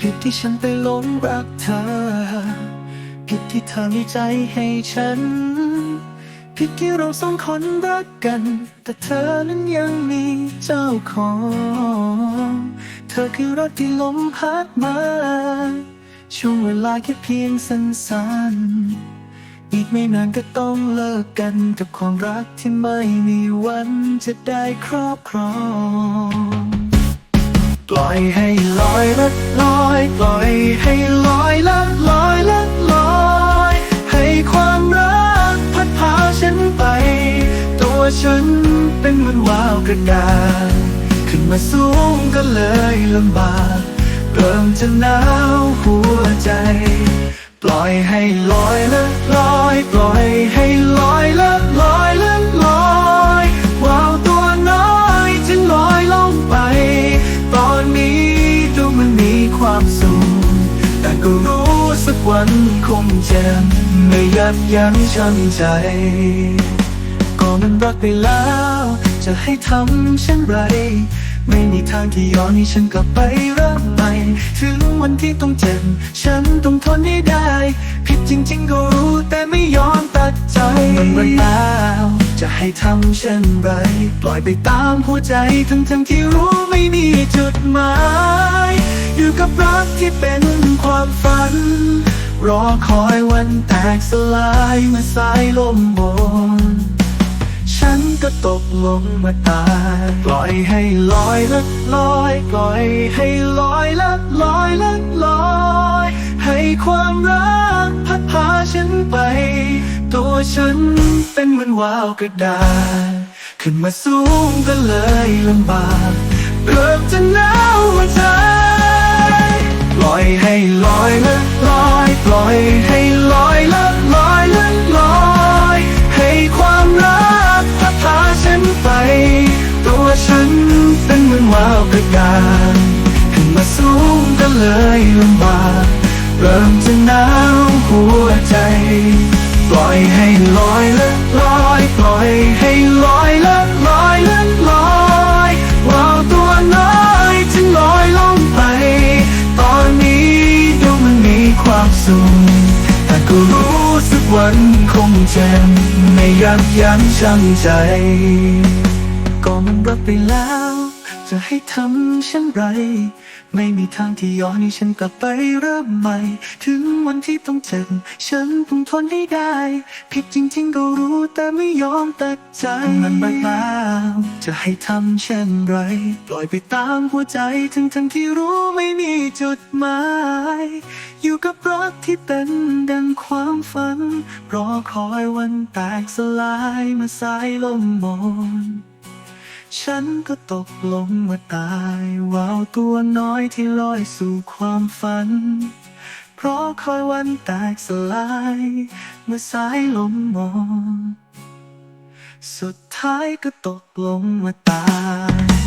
ผิดที่ฉันไปหลงรักเธอ ผิดที่เธอมีใจให้ฉัน ผิดที่เราสองคนรักกัน แต่เธอนั้นยังมีเจ้าของ เธอคือรถที่ลมพัดมา ช่วงเวลาแค่เพียงสั้นๆ อีกไม่นานก็ต้องเลิกกันกับความรักที่ไม่มีวันจะได้ครอบครอง ปล่อยให้ลอย ฉันเป็นเหมือนวาวกระดาษขึ้นมาสูงก็เลยลำบาก เริ่มจะหนาวหัวใจ ปล่อยให้ลอยละลอย ปล่อยให้ลอยละลอยละลอยว่าวตัวน้อยจึงลอยลงไป ตอนนี้ดูมันมีความสุขแต่ก็รู้สักวันคงจะไม่ยับยั้งชั่งใจ ก็มันรักไปแล้ว จะให้ทำเช่นไร ไม่มีทางที่ย้อนให้ฉันกลับไปเริ่มใหม่ ถึงวันที่ต้องเจ็บ ฉันต้องทนให้ได้ ผิดจริง ๆ ก็รู้แต่ไม่ยอมตัดใจมันรักแล้วจะให้ทำเช่นไร ปล่อยไปตามหัวใจทั้งๆที่รู้ไม่มีจุดหมาย อยู่กับรักที่เป็นความฝัน รอคอยวันแตกสลายเมื่อสายลมบน ลงมาตายปล่อยให้ลอยละลอยปล่อยให้ลอยละลอยละลอยให้ความรักพัดพาฉันไป ตัวฉันเป็นเหมือนวาวกระดาษขึ้นมาสูงก็เลยลำบากเกือบจะหนาวหัวใจ เริ่มจะหนาวหัวใจ ปล่อยให้ลอยละลอยปล่อยให้ลอยละลอยละลอยว่าวตัวน้อยจึงลอยลงไป ตอนนี้ดูมันมีความสุขแต่ก็รู้สึกวันคงจะไม่ยับยั้งชั่งใจ ก็มันรักไปแล้ว จะให้ทำเช่นไร ไม่มีทางที่ย้อนให้ฉันกลับไปเริ่มใหม่ ถึงวันที่ต้องเจ็บฉันต้องทนให้ได้ ผิดจริงๆก็รู้แต่ไม่ยอมตัดใจมันรักแล้วจะให้ทำเช่นไร ปล่อยไปตามหัวใจทั้งทั้งที่รู้ไม่มีจุดหมาย อยู่กับรักที่เป็นดังความฝัน รอคอยวันแตกสลายมื่อสายลมมน ฉันก็ตกลงมาตายว่าวตัวน้อยที่ลอยสู่ความฝัน เพราะคอยวันแตกสลาย เมื่อสายลมมอง สุดท้ายก็ตกลงมาตาย